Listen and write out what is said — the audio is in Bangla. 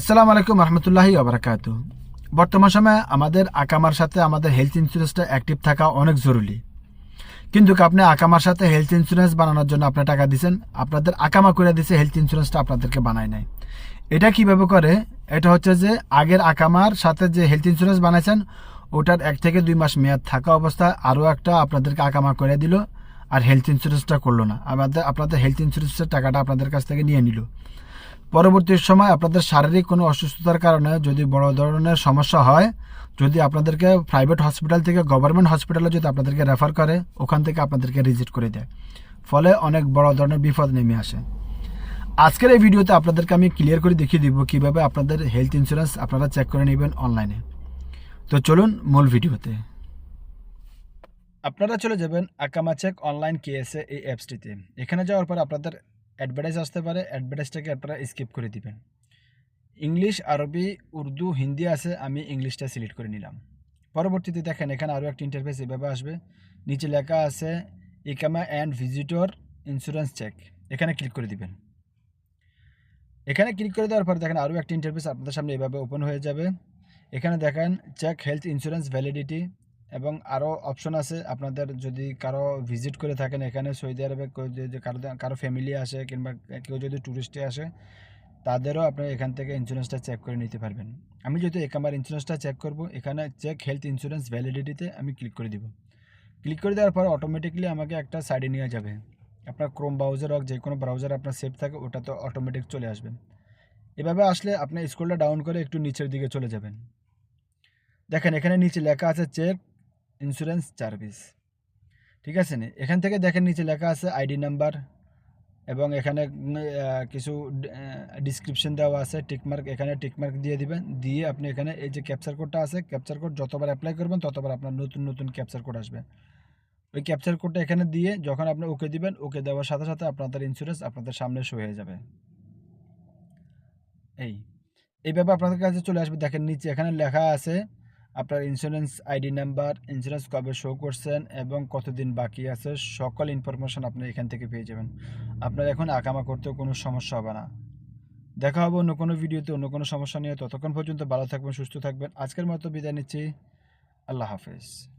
আসসালামু আলাইকুম রহমতুল্লাহি আবরাকাত বর্তমান সময়ে আমাদের আকামার সাথে আমাদের হেলথ ইন্স্যুরেন্সটা অ্যাক্টিভ থাকা অনেক জরুরি। কিন্তু আপনি আকামার সাথে হেলথ ইন্স্যুরেন্স বানানোর জন্য আপনি টাকা দিয়েছেন আপনাদের আকামা করে দিয়েছে হেলথ ইন্স্যুরেন্সটা আপনাদেরকে বানায় নাই। এটা কীভাবে করে? এটা হচ্ছে যে আগের আকামার সাথে যে হেলথ ইন্স্যুরেন্স বানাইছেন, ওটার এক থেকে দুই মাস মেয়াদ থাকা অবস্থায় আরও একটা আপনাদেরকে আকামা করে দিল আর হেলথ ইন্স্যুরেন্সটা করল না। আমাদের, আপনাদের হেলথ ইন্স্যুরেন্সের টাকাটা আপনাদের কাছ থেকে নিয়ে নিল। পরবর্তী সময় আপনাদের শারীরিক কোনো অসুস্থতার কারণে যদি বড় ধরনের সমস্যা হয়, যদি আপনাদেরকে প্রাইভেট হসপিটাল থেকে গভর্নমেন্ট হসপিটালে যদি আপনাদেরকে রেফার করে, ওখান থেকে আপনাদেরকে রিজিট করে দেয়। ফলে অনেক বড় ধরনের বিপদ নেমে আসে। আজকের এই ভিডিওতে আপনাদেরকে আমি ক্লিয়ার করে দেখিয়ে দিব কীভাবে আপনাদের হেলথ ইন্স্যুরেন্স আপনারা চেক করে নেবেন অনলাইনে তো চলুন মূল ভিডিওতে। আপনারা চলে যাবেন আকামা চেক অনলাইন কেএসএ এই অ্যাপসটিতে এখানে যাওয়ার পর আপনাদের অ্যাডভার্টাইজ আসতে পারে অ্যাডভার্টাইজটাকে আপনারা স্কিপ করে দিবেন। ইংলিশ আরবি, উর্দু, হিন্দি আছে, আমি ইংলিশটা সিলেক্ট করে নিলাম। পরবর্তীতে দেখেন, এখানে আরও একটা ইন্টারফেস এভাবে আসবে। নিচে লেখা আছে, ইকামা অ্যান্ড ভিজিটর ইন্স্যুরেন্স চেক। এখানে ক্লিক করে দিবেন। এখানে ক্লিক করে দেওয়ার পর দেখেন আরও একটা ইন্টারফেস আপনাদের সামনে এভাবে ওপেন হয়ে যাবে। এখানে দেখেন চেক হেলথ ইন্স্যুরেন্স ভ্যালিডিটি এবং আরও অপশন আছে আপনাদের যদি কারও ভিজিট করে থাকেন এখানে, সৌদি আরবে কারও কারও ফ্যামিলি আসে কিংবা কেউ যদি ট্যুরিস্টে আসে, তাদেরও আপনি এখান থেকে ইন্স্যুরেন্সটা চেক করে নিতে পারবেন। আমি যদি আমার ইন্স্যুরেন্সটা চেক করব, এখানে চেক হেলথ ইন্স্যুরেন্স ভ্যালিডিটিতে আমি ক্লিক করে দিব। ক্লিক করে দেওয়ার পর অটোমেটিকলি আমাকে একটা সাইডে নিয়ে যাবে। আপনার ক্রোম ব্রাউজার হোক যে কোনো ব্রাউজার আপনার সেভ থাকে, ওটা তো অটোমেটিক চলে আসবে। এভাবে আসলে আপনি স্কুলটা ডাউন করে একটু নিচের দিকে চলে যাবেন। দেখেন এখানে নিচে লেখা আছে চেক ইন্স্যুরেন্স সার্ভিস ঠিক আছে না? এখান থেকে দেখেন নিচে লেখা আছে আইডি নাম্বার এবং এখানে কিছু ডিসক্রিপশন দেওয়া আছে টিকমার্ক এখানে টিকমার্ক দিয়ে দিবেন। দিয়ে আপনি এখানে এই যে ক্যাপচার কোডটা আছে ক্যাপচার কোড যতবার অ্যাপ্লাই করবেন, ততবার আপনার নতুন নতুন ক্যাপচার কোড আসবে। ওই ক্যাপচার কোডটা এখানে দিয়ে যখন আপনি ওকে দিবেন ওকে দেওয়ার সাথে সাথে আপনাদের ইন্স্যুরেন্স আপনাদের সামনে শো হয়ে যাবে। এই। এইভাবে আপনাদের কাছে চলে আসবে। দেখেন নিচে এখানে লেখা আছে আপনার ইন্স্যুরেন্স আইডি নাম্বার ইন্স্যুরেন্স কবে শো করছেন এবং কতদিন বাকি আছে, সকল ইনফরমেশান আপনি এখান থেকে পেয়ে যাবেন। আপনার এখন আকামা করতেও কোনো সমস্যা হবে না। দেখা হবে অন্য কোনো ভিডিওতে, অন্য কোনো সমস্যা নিয়ে। ততক্ষণ পর্যন্ত ভালো থাকবেন, সুস্থ থাকবেন। আজকের মতো বিদায় নিচ্ছি। আল্লাহ হাফেজ।